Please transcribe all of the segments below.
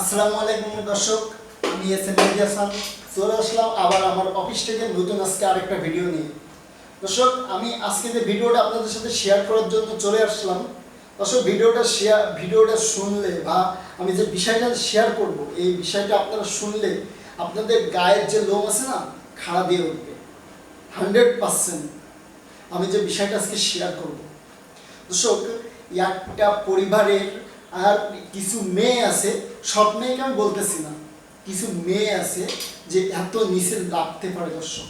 আসসালামু আলাইকুম দর্শক, আমি এস এম হাসান। চলে আসলাম আবার আমার অফিস থেকে নতুন আজকে আরেকটা ভিডিও নিয়ে। দর্শক, আমি আজকে যে ভিডিওটা আপনাদের সাথে শেয়ার করার জন্য চলে আসলাম, দর্শক, ভিডিওটা শেয়ার ভিডিওটা শুনলে বা আমি যে বিষয়টা শেয়ার করব, এই বিষয়টা আপনারা শুনলে আপনাদের গায়ের যে লোম আছে না, খাড়া দিয়ে উঠবে। হান্ড্রেড পার্সেন্ট আমি যে বিষয়টা আজকে শেয়ার করব। দর্শক একটা পরিবারের আর কিছু মেয়ে আছে, সব মেয়েকে আমি বলতেছি না। কিছু মেয়ে আছে যে এত নিচে লাগতে পারে দর্শক।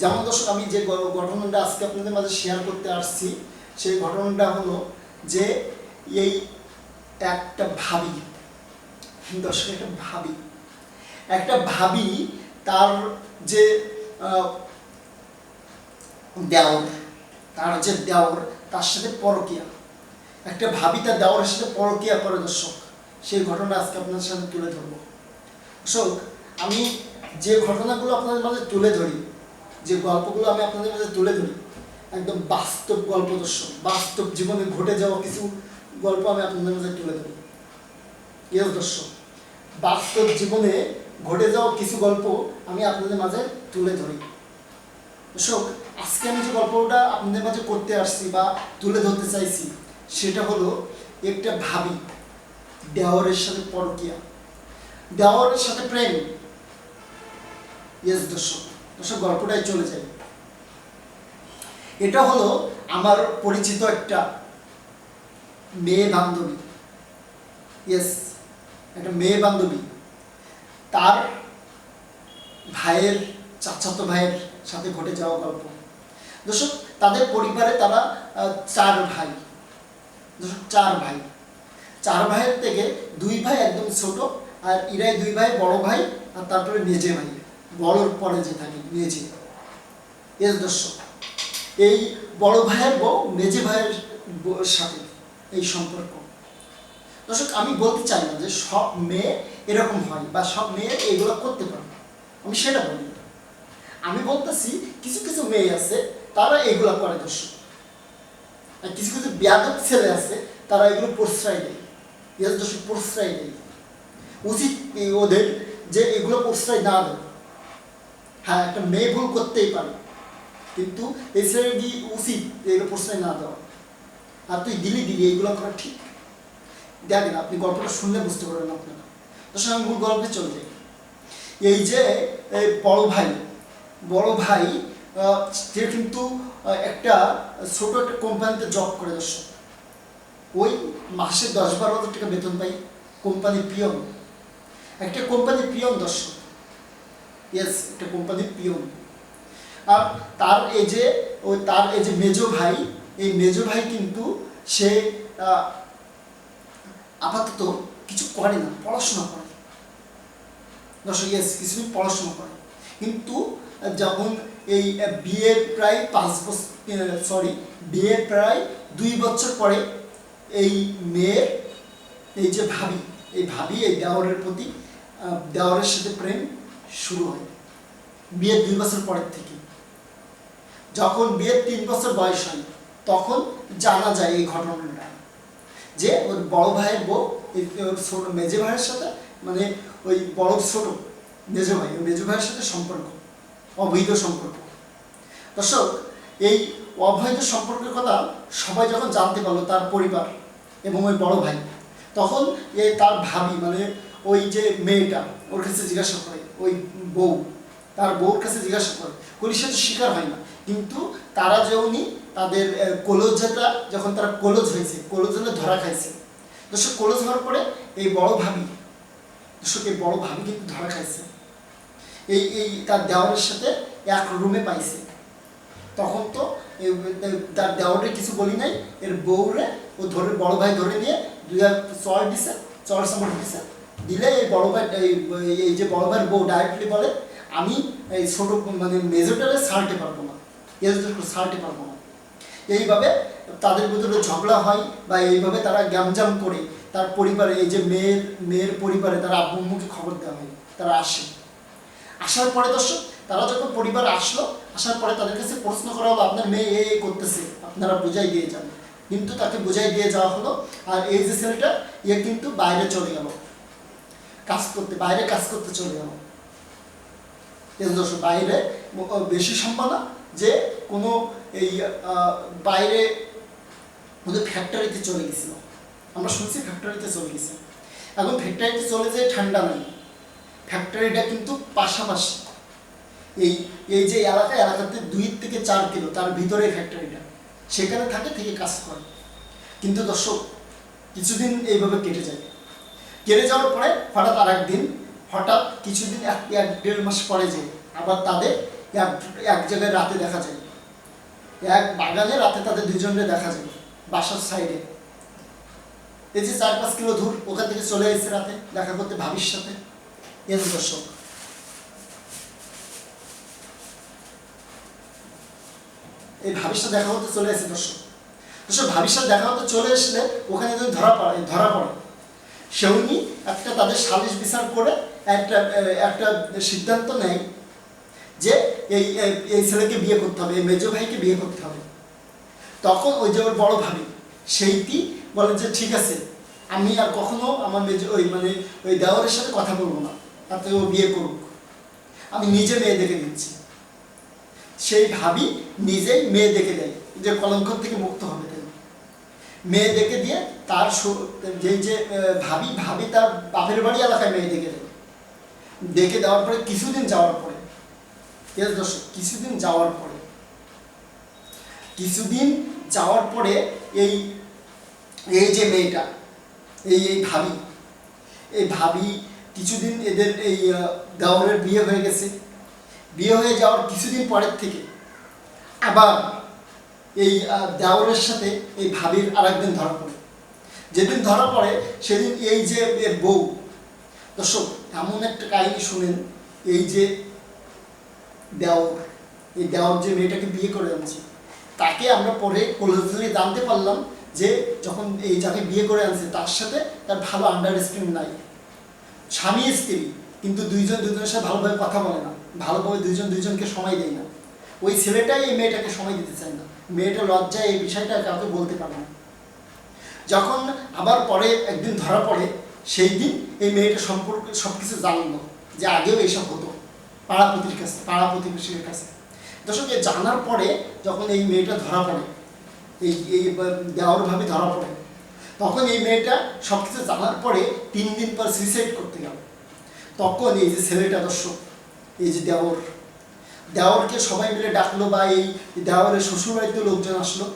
যেমন দর্শক, আমি যে ঘটনাটা আজকে আপনাদের মাঝে শেয়ার করতে আসছি, সেই ঘটনাটা হলো যে এই একটা ভাবি, দর্শক, একটা ভাবি। একটা ভাবি তার যে দেওর, তার যে দেওর, তার সাথে পরকিয়া। একটা ভাবি তার দেওরের সাথে পরকিয়া করে দর্শক। সেই ঘটনা আজকে আপনাদের সাথে তুলে ধরবো। দর্শক, আমি যে ঘটনাগুলো আপনাদের মাঝে তুলে ধরি, যে গল্পগুলো আমি আপনাদের মাঝে তুলে ধরি, একদম বাস্তব গল্প দর্শক, বাস্তব জীবনে ঘটে যাওয়া কিছু গল্প আমি আপনাদের মাঝে তুলে ধরি। ইয়েস দর্শক, বাস্তব জীবনে ঘটে যাওয়া কিছু গল্প আমি আপনাদের মাঝে তুলে ধরি। দর্শক, আজকে আমি যে গল্পটা আপনাদের মাঝে করতে আসছি বা তুলে ধরতে চাইছি সেটা হলো একটা ভাবি দেওয়ারের সাথে পরকিয়া। দেওয়ারের সাথে প্রেম। ইয়েস দর্শক দর্শক, গল্পটাই চলে যায়। এটা হলো আমার পরিচিত একটা মেয়ে বান্ধবী। ইয়েস একটা মেয়ে বান্ধবী। তার ভাইয়ের, চাচাতো ভাইয়ের সাথে ঘটে যাওয়া গল্প। দর্শক, তাদের পরিবারে তারা চার ভাই। চার ভাই। চার ভাইয়ের থেকে দুই ভাই একদম ছোট আর ইরাই দুই ভাই বড় ভাই আর তারপরে মেজে ভাই। বড়র পরে যে থাকে মেজে এস দর্শক এই বড় ভাইয়ের বউ মেজে ভাইয়ের সাথে এই সম্পর্ক। দর্শক, আমি বলতে চাই না যে সব মেয়ে এরকম হয় বা সব মেয়ে এগুলো করতে পারে। আমি সেটা বলি। আমি বলতেছি, কিছু কিছু মেয়ে আছে, তারা এগুলো করে দর্শক। কিছু কিছু ব্যাধক ছেলে আছে, তারা এগুলো প্রশ্রয় দেয়। ইয়াস প্রশ্রয় দেয়। উচিত ওদের যে এগুলো প্রশ্রয় না দেয়। হ্যাঁ একটা মেয়ে ভুল করতেই পারে, কিন্তু এই ছেলের কি উচিত এগুলো প্রশ্রয় না দেওয়া? আর তুই দিলি দিলি, এগুলো করা ঠিক? দেখেন, আপনি গল্পটা শুনলে বুঝতে পারবেন আপনারা। দর্শক, আমি মূল গল্পে চলে যাই। এই যে বড় ভাই বড় ভাই সে কিন্তু একটা ছোট একটা কোম্পানিতে জব করে দর্শক। ওই মাসে দশ বারো হাজার টাকা বেতন পাই কোম্পানির পিয়ন। একটা কোম্পানির পিয়ন দর্শক। ইয়েস একটা কোম্পানির পিয়ন। আর তার এই যে, ওই তার এই যে মেজো ভাই, এই মেজো ভাই কিন্তু সে আপাতত কিছু করে না, পড়াশোনা করে। দর্শক ইয়েস কিছুদিন পড়াশোনা করে। কিন্তু যখন এই বিয়ের প্রায় পাঁচ বছর সরি বিয়ের প্রায় দুই বছর পরে এই মেয়ের, এই যে ভাবি, এই ভাবি, এই দেওয়ারের প্রতি দেওয়ারের সাথে প্রেম শুরু হয়। বিয়ের দুই বছর পরের থেকে। যখন বিয়ের তিন বছর বয়স হয়, তখন জানা যায় এই ঘটনাটা, যে ওর বড় ভাইয়ের বউ ওর ছোট মেজে ভাইয়ের সাথে মানে ওই বড় ছোট মেজো ভাই মেজো ভাইয়ের সাথে সম্পর্ক। অবৈধ সম্পর্ক। দর্শক এই অবৈধ সম্পর্কের কথা সবাই যখন জানতে পারল তার পরিবার এবং ওই বড় ভাই তখন এই তার ভাবি মানে ওই যে মেয়েটা ওর কাছে জিজ্ঞাসা করে ওই বউ তার বউর কাছে জিজ্ঞাসা করে পুলিশের তো শিকার হয় না। কিন্তু তারা যেমনি তাদের আহ, কলজাটা যখন তারা কলজ হয়েছে কলজ হলে ধরা খাইছে। দর্শক কলজ হওয়ার পরে এই বড় ভাবি দর্শক এই বড় ভাবি কিন্তু ধরা খাইছে। এই এই, তার দেওয়ারের সাথে এক রুমে পাইছে। তখন তো তার দেওয়ারে কিছু বলি নাই, এর বউরে, ও ধরে, বড় ভাই ধরে নিয়ে দুই চর দিছে চর সামর দিছে। দিলে এই বড় ভাই, এই- যে বড় ভাইয়ের বউ ডাইরেক্টলি বলে, আমি এই ছোট মানে মেজরটারে ছাড়তে পারব না। ছাড়তে পারব না। এইভাবে তাদের ভিতরে ঝগড়া হয় বা এইভাবে তারা গ্যামজাম করে। তার পরিবারে, এই যে মেয়ের মেয়ের পরিবারে তারা আব্বু খবর দেওয়া হয়, তারা আসে। আসার পরে দর্শক, তারা যখন পরিবার আসলো, আসার পরে তাদের কাছে প্রশ্ন করা হলো, আপনার মেয়ে এ করতেছে, আপনারা বুঝাই দিয়ে যান। কিন্তু তাকে বুঝাই দিয়ে যাওয়া হলো, আর এই যে ছেলেটা ইয়ে কিন্তু বাইরে চলে গেল। কাজ করতে, বাইরে কাজ করতে চলে গেল। দর্শক, বাইরে বেশি সম্ভব না যে কোনো এই বাইরে ওদের ফ্যাক্টরিতে চলে গেছিল। আমরা শুনছি ফ্যাক্টরিতে চলে গেছে। এখন ফ্যাক্টরিতে চলে যায় ঠান্ডা নেই ফ্যাক্টরিটা কিন্তু পাশাপাশি। এই এই যে এলাকা, এলাকাতে দুই থেকে চার কিলো, তার ভিতরে ফ্যাক্টরিটা সেখানে থাকে, থেকে কাজ করে। কিন্তু দর্শক, কিছুদিন এইভাবে কেটে যায়। কেটে যাওয়ার পরে হঠাৎ আর একদিন হঠাৎ কিছুদিন এক এক দেড় মাস পরে যে আবার তাদের এক এক জায়গায় রাতে দেখা যায়। এক বাগানে রাতে তাদের দুজনকে দেখা যায়, বাসার সাইডে এই যে চার পাঁচ কিলো দূর, ওখান থেকে চলে এসেছে রাতে, দেখা করতে ভাবির সাথে। এর দর্শক এই ভাবির সাথে দেখা করতে চলে এসেছে দর্শক। দর্শক ভাবির সাথে দেখা করতে চলে আসলে ওখানে যদি ধরা পড়ে ধরা পড়ে। সেউনি একটা তাদের সালিশ বিচার করে একটা একটা সিদ্ধান্ত নেয় যে এই এই- এই ছেলেকে বিয়ে করতে হবে, এই মেজো ভাইকে বিয়ে করতে হবে। তখন ওই যে ওর বড় ভাবি, সেইটি বলে যে, ঠিক আছে, আমি আর কখনো আমার মেজো, ওই মানে ওই দেওয়ারের সাথে কথা বলব না। তাতে ও বিয়ে করুক। আমি নিজে মেয়ে দেখে দিচ্ছি সেই ভাবি নিজেই মেয়ে দেখে দেয়। যে কলঙ্ক থেকে মুক্ত হবে তাই মেয়ে দেখে দিয়ে তার যেই যে ভাবি ভাবি তার বাপের বাড়ি এলাকায় মেয়ে দেখে দেয়। দেখে দেওয়ার পরে কিছুদিন যাওয়ার পরে এর দর্শক, কিছুদিন যাওয়ার পরে, কিছুদিন যাওয়ার পরে এই এই যে মেয়েটা, এই এই ভাবি এই ভাবি কিছুদিন এদের এই আহ, বিয়ে হয়ে গেছে। বিয়ে হয়ে যাওয়ার কিছুদিন পরের থেকে আবার এই আহ, দেওরের সাথে এই ভাবির আরেকদিন ধরা পড়ে। যেদিন ধরা পড়ে সেদিন এই যে এর বউ। দর্শক এমন একটা কাহিনী শুনেন এই যে দেওর এই দেওর যে মেয়েটাকে বিয়ে করে আনছে তাকে আমরা পরে কলেজে জানতে পারলাম যে যখন এই যাকে বিয়ে করে আনছে তার সাথে তার ভালো আন্ডারস্ট্যান্ডিং নাই। স্বামী স্ত্রী, কিন্তু দুইজন দুজনের সাথে ভালোভাবে কথা বলে না। ভালোভাবে দুইজন দুইজনকে সময় দেয় না। ওই ছেলেটাই এই মেয়েটাকে সময় দিতে চায় না। মেয়েটা লজ্জায় এই বিষয়টা কাউকে বলতে পারে না। যখন আবার পরে, একদিন ধরা পড়ে, সেই দিন এই মেয়েটা সম্পর্কে সব কিছু জানলো যে আগেও এইসব হতো পাড়া প্রতির কাছে পাড়া প্রতিবেশীর কাছে। দর্শক জানার পরে যখন এই মেয়েটা ধরা পড়ে, এই এই দেওয়ারভাবে ধরা পড়ে তখন এই মেয়েটা সব কিছু জানার পরে তিন দিন পর সুইসাইড করতে গেল। তখন এই যে ছেলেটা দর্শক, এই যে দেওর, দেওরকে সবাই মিলে ডাকলো বা এই দেওরের শ্বশুরবাড়িতে লোকজন আসলো।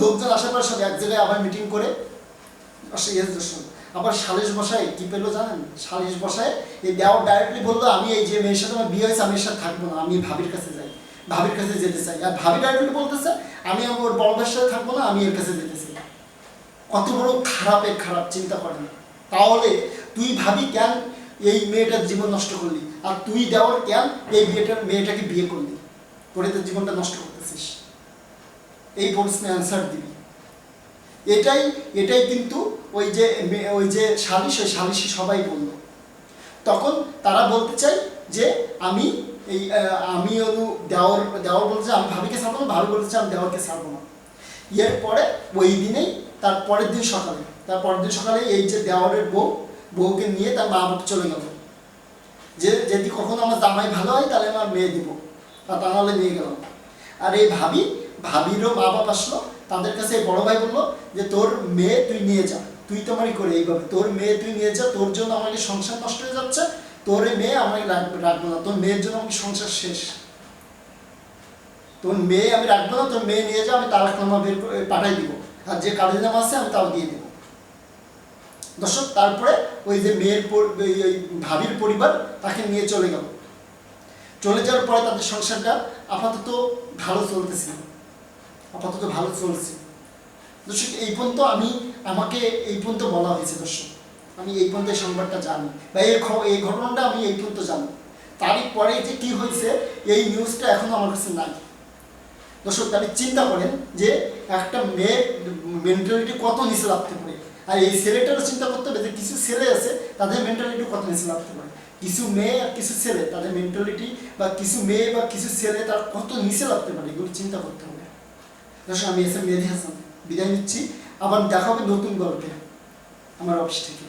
লোকজন আসার পর সব এক জায়গায় আবার মিটিং করে। আবার সালিশ বসায়, কি পেল জানেন? সালিশ বসায় এই দেওয়ার ডাইরেক্টলি বলল, আমি এই যে মেয়ের সাথে আমার বিয়ে হয়েছে, আমি সাথে থাকব না, আমি ভাবির কাছে যাই, ভাবির কাছে যেতে চাই। আর ভাবি ডাইরেক্টলি বলতেছে, আমি আমার বড় সাথে থাকব না, আমি এর কাছে যেতে চাই। কত বড় খারাপের খারাপ চিন্তা করে না তাহলে তুই ভাবি কেন এই মেয়েটার জীবন নষ্ট করলি? আর তুই দেওয়ার কেন এই বিয়েটার মেয়েটাকে বিয়ে করলি? করে তোর জীবনটা নষ্ট করতেছিস। এই প্রশ্নে অ্যান্সার দিবি। এটাই এটাই কিন্তু ওই যে ওই যে সালিশ, ওই সালিশি সবাই বলল। তখন তারা বলতে চাই যে আমি এই আমি অনু দেওয়ার দেওয়ার বলছে আমি ভাবিকে ছাড়বো না, ভাবি বলছে আমি দেওয়ারকে ছাড়বো না। এরপরে ওই দিনেই তার পরের দিন সকালে, তার পরের দিন সকালে এই যে দেওয়ারের বউ, বউকে নিয়ে তার মা চলে গেল। যে যদি কখনো আমার জামাই ভালো হয়, তাহলে আমার মেয়ে দিব, বা তা নাহলে নিয়ে গেলাম। আর এই ভাবি, ভাবিরও মা বাপ আসলো, তাদের কাছে বড় ভাই বলল যে, তোর মেয়ে তুই নিয়ে যা, তুই তো তোমারই করে এইভাবে, তোর মেয়ে তুই নিয়ে যা, তোর জন্য আমাকে সংসার নষ্ট হয়ে যাচ্ছে, তোর মেয়ে আমাকে রাখবে, রাখব না, তোর মেয়ের জন্য আমাকে সংসার শেষ। তোর মেয়ে আমি রাখব না, তোর মেয়ে নিয়ে যা, আমি তালাকনামা বের করে, পাঠাই দিব। আর যে কাগজনামা আছে, আমি তাও দিয়ে দেবো। দর্শক, তারপরে ওই যে মেয়ের ভাবির পরিবার, তাকে নিয়ে চলে গেল। চলে যাওয়ার পরে তাদের সংসারটা আপাতত ভালো চলতেছিল আপাতত ভালো চলছে। দর্শক, এই পর্যন্ত আমি, আমাকে এই পর্যন্ত বলা হয়েছে, দর্শক। আমি এই পর্যন্ত এই সংবাদটা জানি। বা এই এই ঘটনাটা আমি এই পর্যন্ত জানি। তারই পরে যে কি হয়েছে, এই নিউজটা এখনও আমার কাছে নাই। দর্শক তাহলে চিন্তা করেন যে একটা মেয়ের মেন্টালিটি কত নিচে লাগতে পারে। আর এই ছেলেটারও চিন্তা করতে হবে যে কিছু ছেলে আছে, তাদের মেন্টালিটি কত নিচে লাগতে পারে। কিছু মেয়ে আর কিছু ছেলে, তাদের মেন্টালিটি বা কিছু মেয়ে বা কিছু ছেলে তার কত নিচে লাগতে পারে, এগুলো চিন্তা করতে হবে। দর্শক, আমি এস এম হাসান। বিদায় নিচ্ছি। আবার দেখা হবে নতুন গল্পে, আমার অফিস থেকে।